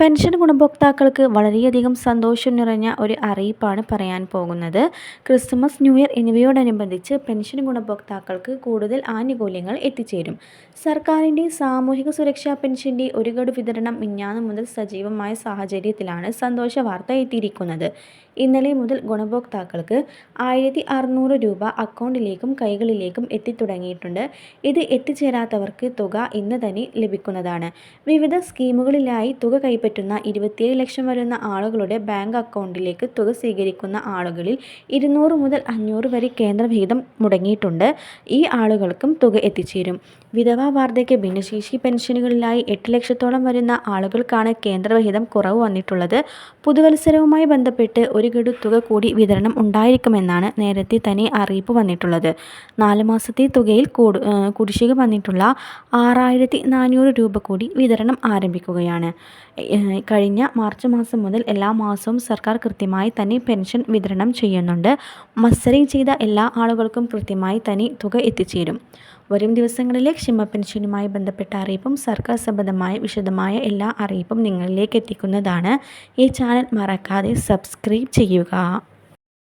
Pension ഗുണഭോക്താക്കൾക്ക് വളരെയധികം സന്തോഷം നിറഞ്ഞ ഒരു അറിയിപ്പാണ് പറയാൻ പോകുന്നത്. ക്രിസ്മസ് ന്യൂ ഇയർ എന്നിവയോടനുബന്ധിച്ച് പെൻഷൻ ഗുണഭോക്താക്കൾക്ക് കൂടുതൽ ആനുകൂല്യങ്ങൾ എത്തിച്ചേരും. സർക്കാരിന്റെ സാമൂഹിക സുരക്ഷാ പെൻഷന്റെ ഒരു ഗഡു വിതരണം മിഞ്ഞാന്ന് മുതൽ സജീവമായ സാഹചര്യത്തിലാണ് സന്തോഷ വാർത്ത എത്തിയിരിക്കുന്നത്. ഇന്നലെ മുതൽ ഗുണഭോക്താക്കൾക്ക് ആയിരത്തി അറുന്നൂറ് രൂപ അക്കൗണ്ടിലേക്കും കൈകളിലേക്കും എത്തിത്തുടങ്ങിയിട്ടുണ്ട്. ഇത് എത്തിച്ചേരാത്തവർക്ക് തുക ഇന്ന് തന്നെ ലഭിക്കുന്നതാണ്. വിവിധ സ്കീമുകളിലായി തുക കൈപ്പറ്റുന്ന ഇരുപത്തിയേഴ് ലക്ഷം വരുന്ന ആളുകളുടെ ബാങ്ക് അക്കൗണ്ടിലേക്ക് തുക സ്വീകരിക്കുന്ന ആളുകളിൽ ഇരുന്നൂറ് മുതൽ അഞ്ഞൂറ് വരെ കേന്ദ്രവിഹിതം മുടങ്ങിയിട്ടുണ്ട്. ഈ ആളുകൾക്കും തുക എത്തിച്ചേരും. വിധവാ വാർദ്ധക്യ ഭിന്നശേഷി പെൻഷനുകളിലായി എട്ട് ലക്ഷത്തോളം വരുന്ന ആളുകൾക്കാണ് കേന്ദ്രവിഹിതം കുറവ് വന്നിട്ടുള്ളത്. പുതുവത്സരവുമായി ബന്ധപ്പെട്ട് ഒരു ഗഡു തുക കൂടി വിതരണം ഉണ്ടായിരിക്കുമെന്നാണ് നേരത്തെ തന്നെ അറിയിപ്പ് വന്നിട്ടുള്ളത്. നാല് മാസത്തെ തുകയിൽ കൂടു കുടിശ്ശിക വന്നിട്ടുള്ള ആറായിരത്തി നാനൂറ് രൂപ കൂടി വിതരണം ആരംഭിക്കുകയാണ്. കഴിഞ്ഞ മാർച്ച് മാസം മുതൽ എല്ലാ മാസവും സർക്കാർ കൃത്യമായി തന്നെ പെൻഷൻ വിതരണം ചെയ്യുന്നുണ്ട്. മസ്റ്ററിങ് ചെയ്ത എല്ലാ ആളുകൾക്കും കൃത്യമായി തന്നെ തുക എത്തിച്ചേരും. വരും ദിവസങ്ങളിലെ ക്ഷമ പെൻഷനുമായി ബന്ധപ്പെട്ട അറിയിപ്പും സർക്കാർ സംബന്ധമായ വിശദമായ എല്ലാ അറിയിപ്പും നിങ്ങളിലേക്ക് എത്തിക്കുന്നതാണ്. ഈ ചാനൽ മറക്കാതെ സബ്സ്ക്രൈബ് ചെയ്യുക.